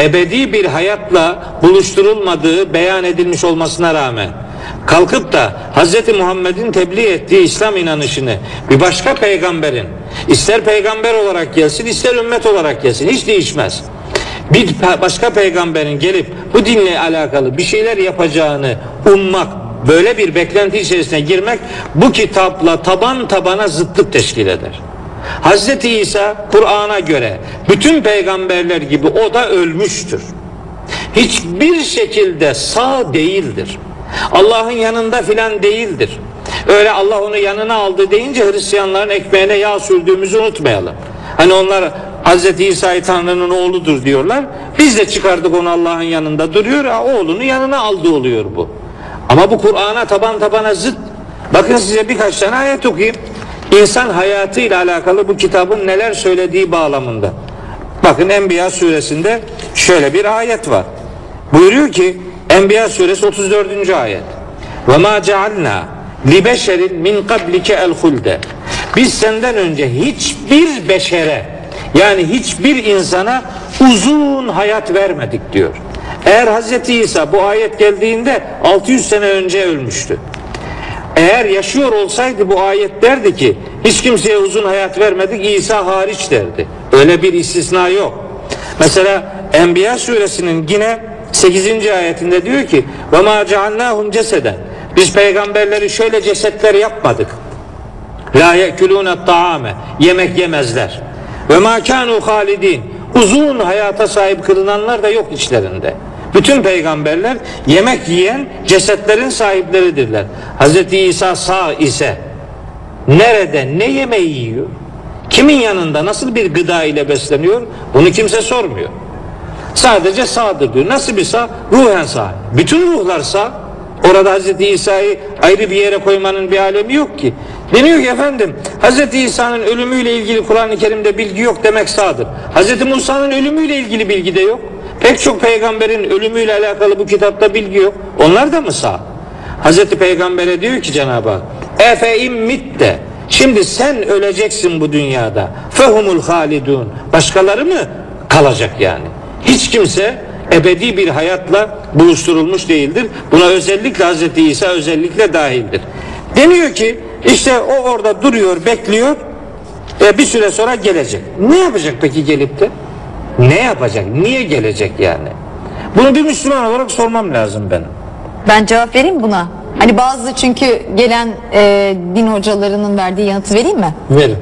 ebedi bir hayatla buluşturulmadığı beyan edilmiş olmasına rağmen kalkıp da Hz. Muhammed'in tebliğ ettiği İslam inanışını bir başka peygamberin ister peygamber olarak gelsin ister ümmet olarak gelsin hiç değişmez. Bir başka peygamberin gelip bu dinle alakalı bir şeyler yapacağını ummak böyle bir beklenti içerisine girmek bu kitapla taban tabana zıtlık teşkil eder. Hazreti İsa Kur'an'a göre bütün peygamberler gibi o da ölmüştür. Hiçbir şekilde sağ değildir. Allah'ın yanında filan değildir. Öyle Allah onu yanına aldı deyince Hristiyanların ekmeğine yağ sürdüğümüzü unutmayalım. Hani onlar Hazreti İsa'yı Tanrı'nın oğludur diyorlar. Biz de çıkardık onu Allah'ın yanında duruyor. Ha, oğlunu yanına aldı oluyor bu. Ama bu Kur'an'a taban tabana zıt. Bakın size birkaç tane ayet okuyayım. İnsan hayatıyla alakalı bu kitabın neler söylediği bağlamında. Bakın Enbiya suresinde şöyle bir ayet var. Buyuruyor ki Enbiya suresi 34. ayet. Ve ma cealna li beşerin min qablike el hulde. Biz senden önce hiçbir beşere yani hiçbir insana uzun hayat vermedik diyor. Eğer Hazreti İsa bu ayet geldiğinde 600 sene önce ölmüştü. Eğer yaşıyor olsaydı bu ayet derdi ki hiç kimseye uzun hayat vermedik İsa hariç derdi. Öyle bir istisna yok. Mesela Enbiya suresinin yine 8. ayetinde diyor ki ve ma cealnahum ceseden biz peygamberleri şöyle cesetler yapmadık. La yekulune taame yemek yemezler. Ve ma kanu uzun hayata sahip kılınanlar da yok içlerinde. Bütün peygamberler yemek yiyen cesetlerin sahipleridirler. Hz. İsa sağ ise nerede ne yemeği yiyor? Kimin yanında nasıl bir gıda ile besleniyor? Bunu kimse sormuyor. Sadece sağdır diyor. Nasıl bir sağ? Ruhen sağ. Bütün ruhlar sağ. Orada Hz. İsa'yı ayrı bir yere koymanın bir alemi yok ki. Deniyor ki efendim Hz. İsa'nın ölümüyle ilgili Kur'an-ı Kerim'de bilgi yok demek sağdır. Hz. Musa'nın ölümüyle ilgili bilgi de yok. Pek çok peygamberin ölümüyle alakalı bu kitapta bilgi yok. Onlar da mı sağ? Hz. Peygamber'e diyor ki Cenab-ı Hak Efe immitte Şimdi sen öleceksin bu dünyada. Fehumul halidun. Başkaları mı kalacak yani? Hiç kimse ebedi bir hayatla buluşturulmuş değildir. Buna özellikle Hz. İsa özellikle dahildir. Deniyor ki işte o orada duruyor, bekliyor. E, bir süre sonra gelecek. Ne yapacak peki gelip de? Ne yapacak? Niye gelecek yani? Bunu bir Müslüman olarak sormam lazım benim. Ben cevap vereyim buna. Hani bazı çünkü gelen e, din hocalarının verdiği yanıtı vereyim mi? Verin.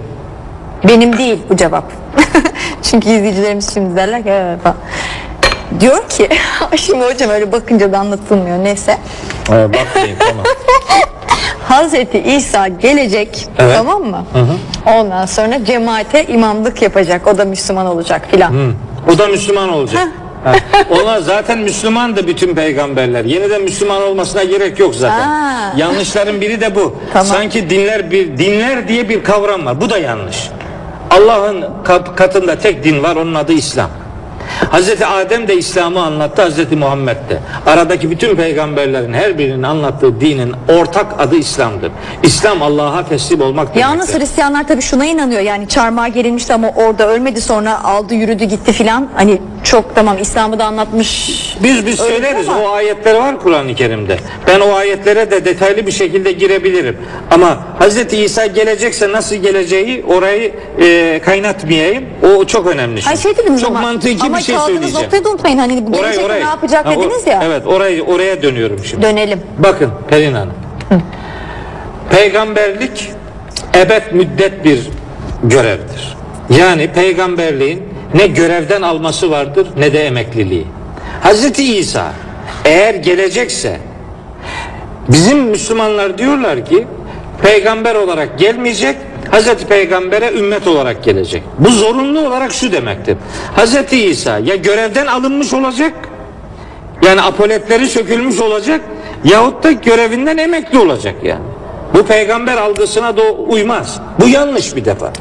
Benim değil bu cevap. çünkü izleyicilerimiz şimdi derler ki "Ee," falan. Diyor ki şimdi hocam öyle bakınca da anlatılmıyor neyse. Ee, bakmayın tamam. Hazreti İsa gelecek Evet. tamam mı? Ondan sonra cemaate imamlık yapacak. O da Müslüman olacak filan. O da Müslüman olacak. Ha. Onlar zaten Müslümandı bütün peygamberler. Yeniden Müslüman olmasına gerek yok zaten. Ha. Yanlışların biri de bu. Tamam. Sanki dinler bir dinler diye bir kavram var. Bu da yanlış. Allah'ın katında tek din var. Onun adı İslam. Hazreti Adem de İslam'ı anlattı, Hazreti Muhammed de. Aradaki bütün peygamberlerin her birinin anlattığı dinin ortak adı İslam'dır. İslam Allah'a teslim olmak Yalnız demektir. Hristiyanlar tabii şuna inanıyor yani çarmıha gerilmişti ama orada ölmedi sonra aldı yürüdü gitti filan. Hani çok tamam İslam'ı da anlatmış. Biz biz Öyle söyleriz ama- o ayetler var Kur'an-ı Kerim'de. Ben o ayetlere de detaylı bir şekilde girebilirim. Ama Hz. İsa gelecekse nasıl geleceği orayı e, kaynatmayayım. O çok önemli. Ay şimdi. şey dediniz çok ama, mantıki ama bir şey söyleyeceğim. noktayı da unutmayın hani bu gelecek ne yapacak Ha, dediniz ya. Evet orayı oraya dönüyorum şimdi. Dönelim. Bakın Pelin Hanım. Peygamberlik ebed müddet bir görevdir. Yani peygamberliğin ne görevden alması vardır ne de emekliliği. Hazreti İsa eğer gelecekse bizim Müslümanlar diyorlar ki peygamber olarak gelmeyecek Hazreti Peygamber'e ümmet olarak gelecek. Bu zorunlu olarak şu demektir. Hazreti İsa ya görevden alınmış olacak yani apoletleri sökülmüş olacak yahut da görevinden emekli olacak yani. Bu peygamber algısına da uymaz. Bu yanlış bir defa.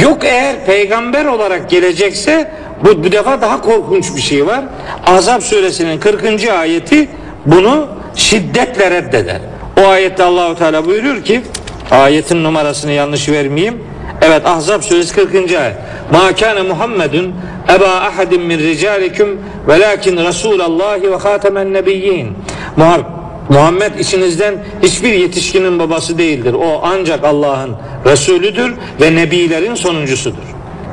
Yok eğer peygamber olarak gelecekse bu, bu defa daha korkunç bir şey var. Azap suresinin 40. ayeti bunu şiddetle reddeder. O ayette Allahu Teala buyuruyor ki ayetin numarasını yanlış vermeyeyim. Evet Ahzab suresi 40. ayet. Ma kana Muhammedun eba ahadin min ricalikum velakin Resulallahi ve hatemen nebiyyin. Muhammed Muhammed içinizden hiçbir yetişkinin babası değildir. O ancak Allah'ın Resulüdür ve nebilerin sonuncusudur.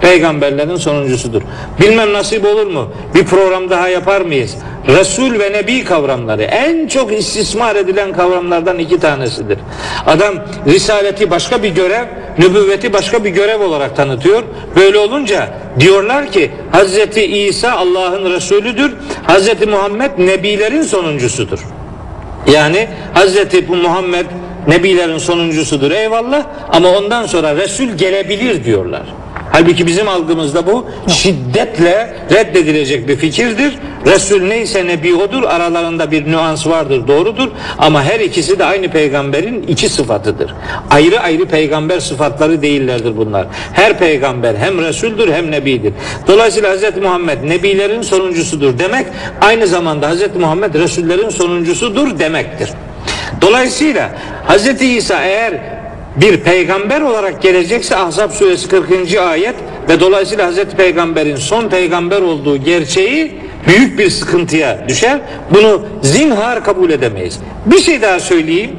Peygamberlerin sonuncusudur. Bilmem nasip olur mu? Bir program daha yapar mıyız? Resul ve Nebi kavramları en çok istismar edilen kavramlardan iki tanesidir. Adam risaleti başka bir görev, nübüvveti başka bir görev olarak tanıtıyor. Böyle olunca diyorlar ki Hazreti İsa Allah'ın Resulüdür, Hazreti Muhammed Nebilerin sonuncusudur. Yani Hazreti Muhammed Nebilerin sonuncusudur eyvallah ama ondan sonra Resul gelebilir diyorlar. Halbuki bizim algımızda bu şiddetle reddedilecek bir fikirdir. Resul neyse Nebi odur. Aralarında bir nüans vardır doğrudur. Ama her ikisi de aynı peygamberin iki sıfatıdır. Ayrı ayrı peygamber sıfatları değillerdir bunlar. Her peygamber hem Resuldür hem Nebidir. Dolayısıyla Hz. Muhammed Nebilerin sonuncusudur demek aynı zamanda Hz. Muhammed Resullerin sonuncusudur demektir. Dolayısıyla Hz. İsa eğer bir peygamber olarak gelecekse Ahzab suresi 40. ayet ve dolayısıyla Hazreti Peygamber'in son peygamber olduğu gerçeği büyük bir sıkıntıya düşer. Bunu zinhar kabul edemeyiz. Bir şey daha söyleyeyim.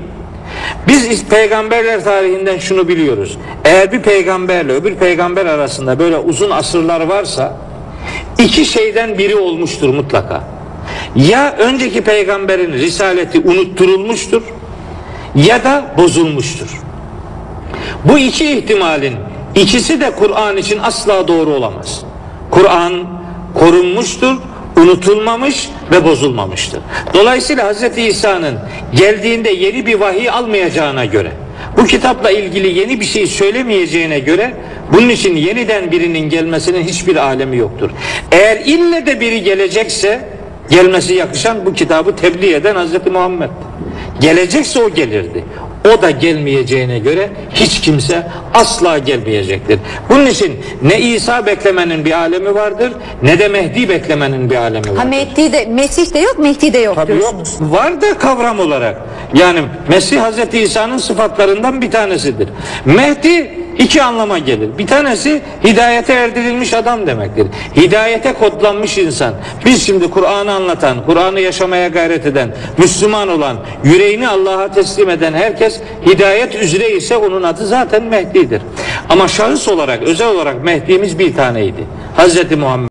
Biz peygamberler tarihinden şunu biliyoruz. Eğer bir peygamberle öbür peygamber arasında böyle uzun asırlar varsa iki şeyden biri olmuştur mutlaka. Ya önceki peygamberin risaleti unutturulmuştur ya da bozulmuştur. Bu iki ihtimalin ikisi de Kur'an için asla doğru olamaz. Kur'an korunmuştur, unutulmamış ve bozulmamıştır. Dolayısıyla Hz. İsa'nın geldiğinde yeni bir vahiy almayacağına göre, bu kitapla ilgili yeni bir şey söylemeyeceğine göre bunun için yeniden birinin gelmesinin hiçbir alemi yoktur. Eğer ille de biri gelecekse gelmesi yakışan bu kitabı tebliğ eden Hz. Muhammed. Gelecekse o gelirdi. O da gelmeyeceğine göre hiç kimse asla gelmeyecektir. Bunun için ne İsa beklemenin bir alemi vardır ne de Mehdi beklemenin bir alemi Ha vardır. Mehdi de Mesih de yok, Mehdi de yok Tabii yok. diyorsunuz. Var da kavram olarak. Yani Mesih Hazreti İsa'nın sıfatlarından bir tanesidir. Mehdi iki anlama gelir. Bir tanesi hidayete erdirilmiş adam demektir. Hidayete kodlanmış insan. Biz şimdi Kur'an'ı anlatan, Kur'an'ı yaşamaya gayret eden, Müslüman olan, yüreğini Allah'a teslim eden herkes hidayet üzere ise onun adı zaten Mehdi'dir. Ama şahıs olarak, özel olarak Mehdi'miz bir taneydi. Hazreti Muhammed